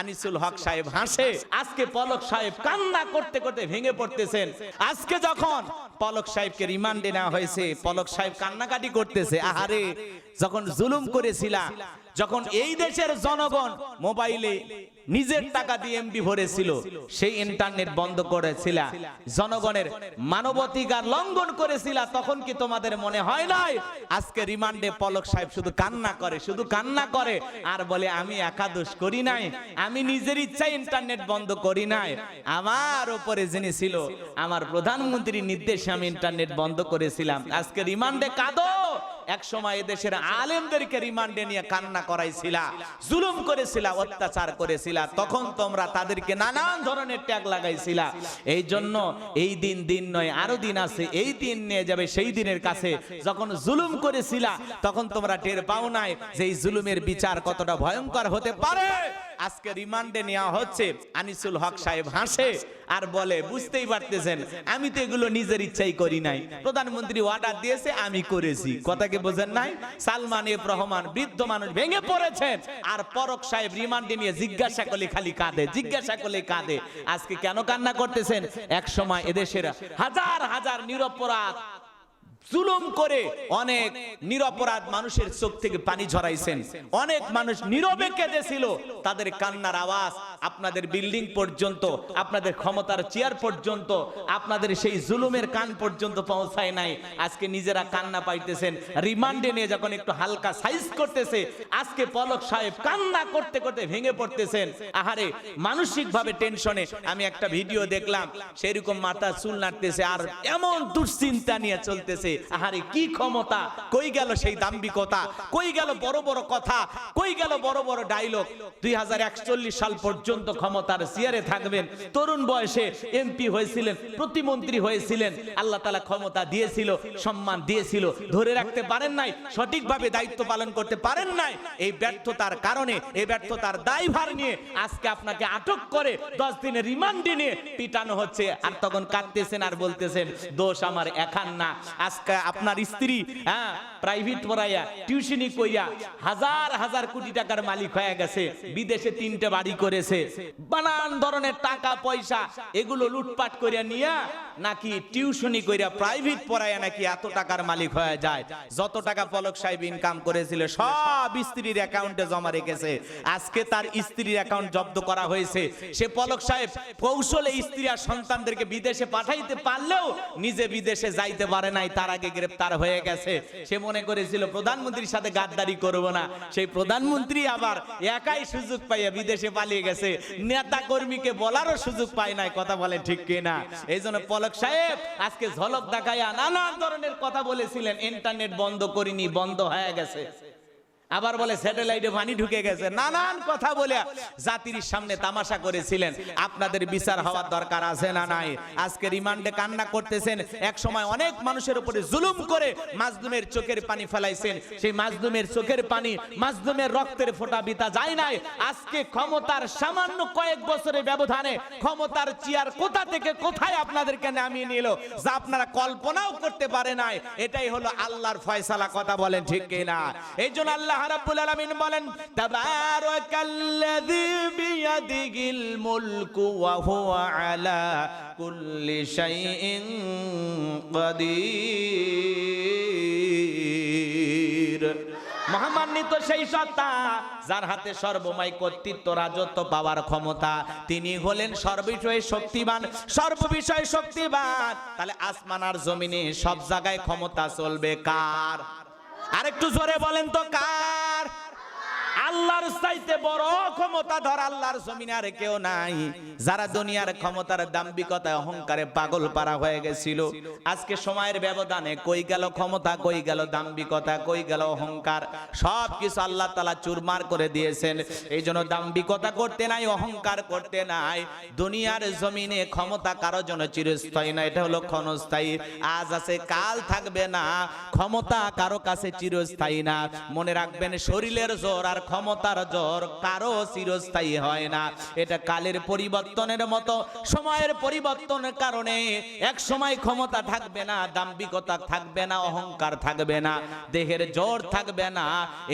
আনিসুল হক সাহেব হাসে। আজকে পলক সাহেব কান্না করতে করতে ভেঙে পড়তেছেন। আজকে যখন পলক সাহেবকে রিমান্ডে নেওয়া হয়েছে পলক সাহেব কান্নাকাটি করতেছে আহারে যখন জুলুম করেছিলা যখন এই দেশের জনগণ মোবাইলে নিজের টাকা দিয়ে এমবি ভরেছিল, সেই ইন্টারনেট বন্ধ করেছিল। জনগণের মানবাধিকার লঙ্ঘন করেছিল, তখন কি তোমাদের মনে হয় নাই? আজকে রিমান্ডে পলক সাহেব শুধু কান্না করে, শুধু কান্না করে, আর বলে, আমি একাদোষ করি নাই, আমি নিজের ইচ্ছায় ইন্টারনেট বন্ধ করি নাই। আমার উপরে যিনি ছিল, আমার প্রধানমন্ত্রীর নির্দেশে আমি ইন্টারনেট বন্ধ করেছিলাম। আজকে রিমান্ডে কাঁদো? এক সময় এদেশের আলেমদেরকে রিমান্ডে নিয়ে কান্না করাইছিলা জুলুম করেছিলা অত্যাচার করেছিলা তখন তোমরা তাদেরকে নানান ধরনের ট্যাগ লাগাইছিলা। এই জন্য এই দিন দিন নয় আরও দিন আছে এই দিন নিয়ে যাবে সেই দিনের কাছে যখন জুলুম করেছিলা তখন তোমরা টের পাও নাই যে এই জুলুমের বিচার কতটা ভয়ঙ্কর হতে পারে। আজকে রিমান্ডে নেওয়া হচ্ছে। আনিসুল হক সাহেব হাসে আর বলে, বুঝতেই পারতেছেন, আমি তো এগুলো নিজের ইচ্ছাই করি নাই। প্রধানমন্ত্রী অর্ডার দিয়েছে, আমি করেছি। কথাকে বোঝেন নাই? সালমান এফ রহমান বৃদ্ধ মানুষ ভেঙে পড়েছেন। আর পরক সাহেব রিমান্ডে নিয়ে জিজ্ঞাসা করলে খালি কাঁদে, জিজ্ঞাসা করলে কাঁদে। আজকে কেন কান্না করতেছেন? এক সময় এদেশের হাজার হাজার নিরপরাধ জুলুম করে অনেক নিরপরাধ মানুষের চোখ থেকে পানি ঝরাইছেন। অনেক মানুষ নীরবে কেঁদেছিল। তাদের কান্নার আওয়াজ আপনাদের বিল্ডিং পর্যন্ত, আপনাদের ক্ষমতার চেয়ার পর্যন্ত, আপনাদের সেই জুলুমের কান পর্যন্ত পৌঁছায় নাই। আজকে নিজেরা কান্না পাইতেছেন। রিমান্ডে নিয়ে যখন একটু হালকা সাইজ করতেছে, আজকে পলক সাহেব কান্না করতে করতে ভেঙে পড়তেছেন। আহারে মানসিক ভাবে টেনশনে। আমি একটা ভিডিও দেখলাম, সেরকম মাথা চুল নাড়তেছে আর এমন দুশ্চিন্তা নিয়ে চলতেছে। আহারে, কি ক্ষমতা? কই গেল সেই দাম্ভিকতা? কই গেল বড় বড় কথা? কই গেল বড় বড় ডায়লগ দুই সাল পর্যন্ত ক্ষমতার চেয়ারে থাকবেন। তরুণ বয়সে এমপি হয়েছিলেন, প্রতিমন্ত্রী হয়েছিলেন। আল্লাহ তালা ক্ষমতা দিয়েছিল, সম্মান দিয়েছিল। ধরে রাখতে পারেন নাই, সঠিকভাবে দায়িত্ব পালন করতে পারেন নাই। এই ব্যর্থতার কারণে, এই ব্যর্থতার দায়ভার নিয়ে আজকে আপনাকে আটক করে দশ দিনের রিমান্ডে নিয়ে পিটানো হচ্ছে। আর তখন কাঁদতেছেন আর বলতেছেন, দোষ আমার একান না। আজকে আপনার স্ত্রী হ্যাঁ প্রাইভেট পড়াইয়া টিউশনি কইয়া হাজার হাজার কোটি টাকার মালিক হয়ে গেছে, বিদেশে তিনটে বাড়ি করেছে, বানান ধরনের টাকা, পয়সা, এগুলো লুটপাট করিয়া নিয়া নাকি টিউশনি কইরা প্রাইভেট পড়াইয়া নাকি এত টাকার মালিক হয়ে যায়। যত টাকা পলক সাহেব ইনকাম করেছিল, সব স্ত্রীর অ্যাকাউন্টে জমা রেখেছে। আজকে তার স্ত্রীর অ্যাকাউন্ট জব্দ করা হয়েছে। সে পলক সাহেব কৌশলে স্ত্রী আর সন্তানদেরকে বিদেশে পাঠাইতে পারলেও নিজে বিদেশে যাইতে পারে নাই, তার আগে গ্রেপ্তার হয়ে গেছে। সে মনে করেছিল, প্রধানমন্ত্রীর সাথে গাদ্দারি করব না। সেই প্রধানমন্ত্রী আবার একাই সুযোগ পাইয়া বিদেশে পালিয়ে গেছে। নেতা কর্মীকে বলারও সুযোগ পায় নাই, কথা বলে ঠিক কিনা? এই জন্য পলক সাহেব, আজকে ঝলক দেখাইয়া নানা ধরনের কথা বলেছিলেন। ইন্টারনেট বন্ধ করিনি, বন্ধ হয়ে গেছে। আবার বলে স্যাটেলাইটে পানি ঢুকে গেছে। নানান কথা বলে জাতির সামনে তামাশা করেছিলেন। আপনাদের বিচার হওয়ার দরকার আছে না নাই? আজকে রিমান্ডে কান্না করতেছেন। এক সময় অনেক মানুষের উপরে জুলুম করে মাজলুমের চোখের পানি ফেলাইছেন। সেই মাজলুমের চোখের পানি মাজলুমের রক্তের ফোঁটা বিতা যায় নাই। আজকে ক্ষমতার সামান্য কয়েক বছরের ব্যবধানে ক্ষমতার চেয়ার কোথা থেকে কোথায় আপনাদেরকে নামিয়ে নিল? যা আপনারা কল্পনাও করতে পারে নাই। এটাই হলো আল্লাহর ফয়সালা, কথা বলেন ঠিক কিনা? এই জন্য আল্লাহ রাব্বুল আলামিন বলেন, তাবারাকাল্লাযী বিয়াদিহিল মুলকু ওয়া হুয়া আলা কুল্লি শাইইন কাদির। মহামান্বিত সেই সত্তা, যার হাতে সর্বময় কর্তৃত্ব রাজত্ব পাওয়ার ক্ষমতা, তিনি হলেন সর্ববিষয়ে শক্তিমান সর্ববিষয়ে শক্তিমান। তাহলে আসমান আর জমিনে সব জায়গায় ক্ষমতা চলবে কার? আরেকটু জোরে বলেন তো কার? আল্লাহর চাইতে বড় ক্ষমতা ধর, আল্লাহর জমিনে আর কেউ নাই। যারা দুনিয়ার ক্ষমতার দাম্বিকতায় অহংকারে পাগল পারা হয়ে গেছিল। আজকে সময়ের ব্যবধানে কই গেল ক্ষমতা, কই গেল দাম্বিকতা কই গেল অহংকার? সব কিছু আল্লাহ তালা চুরমার করে দিয়েছেন। এই জন্য দাম্বিকতা করতে নাই, অহংকার করতে নাই। দুনিয়ার জমিনে ক্ষমতা কারও জন্য চিরস্থায়ী না, এটা হলো ক্ষণস্থায়ী। আজ আছে, কাল থাকবে না, ক্ষমতা কারও কাছে চিরস্থায়ী না। মনে রাখবেন, শরীরের জোর আর ক্ষমতার জোর কারও চিরস্থায়ী হয় না। এটা কালের পরিবর্তনের মতো, সময়ের পরিবর্তনের কারণে এক সময় ক্ষমতা থাকবে না, দাম্ভিকতা থাকবে না, অহংকার থাকবে না, দেহের জোর থাকবে না।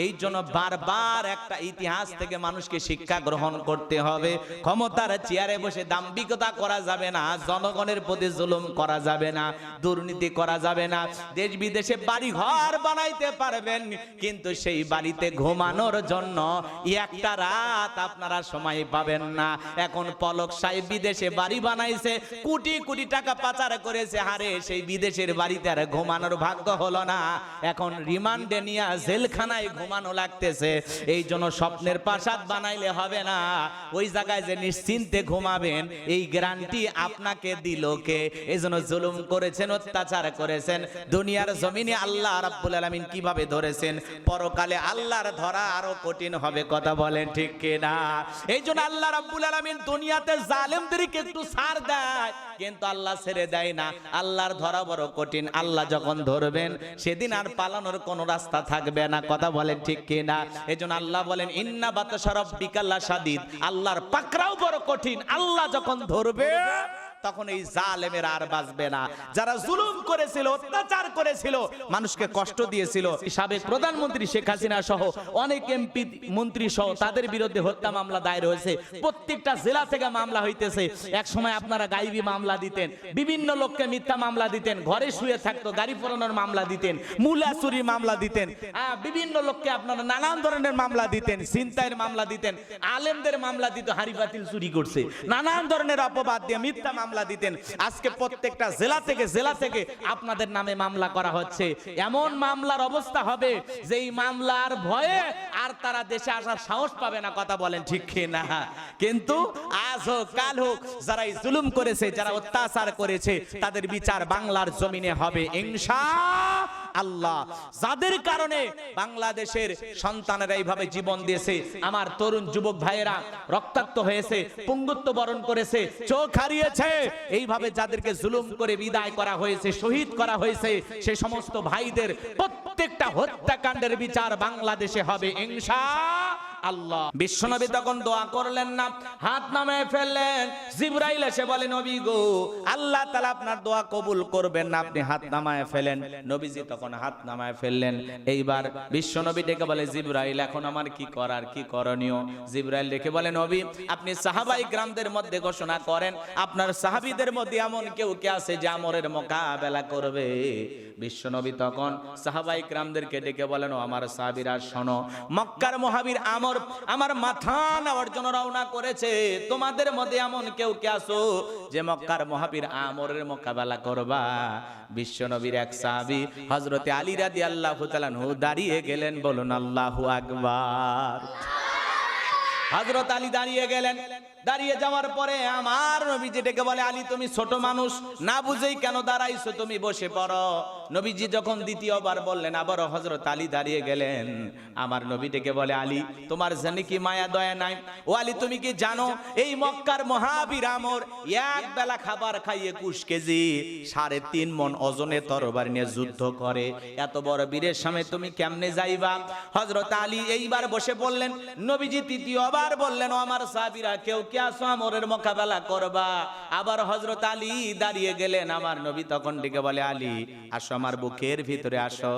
এই জন্য বারবার একটা ইতিহাস থেকে মানুষকে শিক্ষা গ্রহণ করতে হবে। ক্ষমতার চেয়ারে বসে দাম্ভিকতা করা যাবে না, জনগণের প্রতি জুলুম করা যাবে না, দুর্নীতি করা যাবে না। দেশ বিদেশে বাড়ি ঘর বানাইতে পারবেন, কিন্তু সেই বাড়িতে ঘুমানোর জন্য একটা রাত আপনারা সময় পাবেন না। এখন পলক সাহেব বিদেশে বাড়ি বানাইছে, কোটি কোটি টাকা পাচার করেছে। হারে সেই বিদেশের বাড়িতে আর ঘুমানোর ভাগ্য হলো না। এখন রিমান্ডে নিয়ে জেলখানায় ঘুমানো লাগতেছে। এই জন্য স্বপ্নের প্রাসাদ বানাইলে হবে না। ওই জায়গায় যে নিশ্চিন্তে ঘুমাবেন, এই গ্যারান্টি আপনাকে দিল কে? এই জন্য জুলুম করেছেন, অত্যাচার করেছেন। দুনিয়ার জমিনে আল্লাহ রাব্বুল আলামিন কীভাবে ধরেছেন? পরকালে আল্লাহর ধরা আরও কঠিন হবে কথা বলেন ঠিক কিনা? এই জন্য আল্লাহ রাব্বুল আলামিন দুনিয়াতে জালেমদেরকে একটু ছাড় দেয়, কিন্তু আল্লাহ ছেড়ে দেয় না। আল্লাহর ধরা বড় কঠিন। আল্লাহ যখন ধরবেন, সেদিন আর পালানোর কোনো রাস্তা থাকবে না, কথা বলেন ঠিক কিনা? এই জন্য আল্লাহ বলেন, ইন্না বাতাসারব বিকাল্লা সাদিদ আল্লাহর পাকরাও বড় কঠিন। আল্লাহ যখন ধরবে তখন এই জালেমের আর বাঁচবে না। যারা জুলুম করেছিল, অত্যাচার করেছিল, মানুষকে কষ্ট দিয়েছিল। সাবেক প্রধানমন্ত্রী শেখ হাসিনা সহ অনেক এমপি মন্ত্রী সহ তাদের বিরুদ্ধে হত্যা মামলা দায়ের হয়েছে। প্রত্যেকটা জেলা থেকে মামলা হইতেছে। এক সময় আপনারা গাইবি মামলা দিতেন, বিভিন্ন লোককে মিথ্যা মামলা দিতেন, ঘরে শুয়ে থাকতো, গাড়ি পোড়ানোর মামলা দিতেন, মূলা চুরির মামলা দিতেন বিভিন্ন লোককে আপনারা নানান ধরনের মামলা দিতেন চিন্তায়ের মামলা দিতেন, আলেমদের মামলা দিত হারি বাতিল চুরি করছে। নানান ধরনের অপবাদ দিয়ে মিথ্যা মামলা দিতেন। আজকে প্রত্যেকটা জেলা থেকে জেলা থেকে আপনাদের নামে মামলা করা হচ্ছে। এমন মামলার অবস্থা হবে যে মামলার ভয়ে আর তারা দেশে আসার সাহস পাবে না কথা বলেন ঠিক না কিন্তু আজ হোক কাল হোক যারা এই জুলুম করেছে যারা অত্যাচার করেছে তাদের বিচার বাংলার জমিনে হবে। ইনশা আল্লাহ। যাদের কারণে বাংলাদেশের সন্তানেরা এইভাবে জীবন দিয়েছে, আমার তরুণ যুবক ভাইয়েরা রক্তাক্ত হয়েছে, পুঙ্গুত্ব বরণ করেছে, চোখ হারিয়েছে, এইভাবে যাদেরকে জুলুম করে বিদায় করা হয়েছে, শহীদ করা হয়েছে, সে সমস্ত ভাইদের প্রত্যেকটা হত্যাকাণ্ডের বিচার বাংলাদেশে হবে, ইনশা আল্লাহ। বিশ্বনবী তখন দোয়া করলেন না, হাত নামে ফেললেন। জিব্রাইল এসে বলে, নবী গো, আল্লাহ তাআলা আপনার দোয়া কবুল করবেন না, আপনি হাত নামায় ফেলেন। নবীজি তখন হাত নামায় ফেললেন। এইবার বিশ্বনবী ডেকে বলে, জিব্রাইল, এখন আমার কি করার, কি করণীয়? জিব্রাইল ডেকে বলে, নবী, আপনি সাহাবাই গ্রামদের মধ্যে ঘোষণা করেন, আপনার সাহাবীদের মধ্যে এমন কেউ কে আছে যে আমরের মোকাবেলা করবে? বিশ্বনবী তখন সাহাবাই গ্রামদেরকে ডেকে বলেন আমার সাহাবীরা, শোনো, মক্কার মহাবীর আমর আমার মাথা নেওয়ার জন্য রওনা করেছে। তোমাদের মধ্যে এমন কেউ কে আসো যে মক্কার মহাবীর আমরের মোকাবেলা করবা? বিশ্ব নবীর এক সাহাবী হযরতে আলী রাদিয়াল্লাহু তাআলা দাঁড়িয়ে গেলেন, বলুন আল্লাহু আকবার। হযরত আলী দাঁড়িয়ে গেলেন। দাঁড়িয়ে যাওয়ার পরে আমার নবীজি ডেকে বলে, আলী, তুমি ছোট মানুষ, না বুঝেই কেন দাঁড়াইছো? তুমি বসে পড়ো। নবীজি যখন দ্বিতীয়বার বললেন আবার হযরত আলী দাঁড়িয়ে গেলেন। আমার নবী ডেকে বলে, আলী, তোমার জানি কি মায়া, দয়া নাই? ও আলী, তুমি কি জানো? এই মক্কার মহাবীর আমর এক বেলা খাবার খাই একুশ কেজি, সাড়ে তিন মন ওজনে তরবারি নিয়ে যুদ্ধ করে। এত বড় বীরের সামনে তুমি কেমনে যাইবা? হজরত আলী এইবার বসে বললেন, নবীজি তৃতীয়বার বললেন আমার সাহাবীরা, কেউ কি আসো আমরের মোকাবেলা করবা। আবার হজরত আলী দাঁড়িয়ে গেলেন। আমার নবী তখন ডেকে বলে, আলী, আসো আমার বুকের ভিতরে আসো।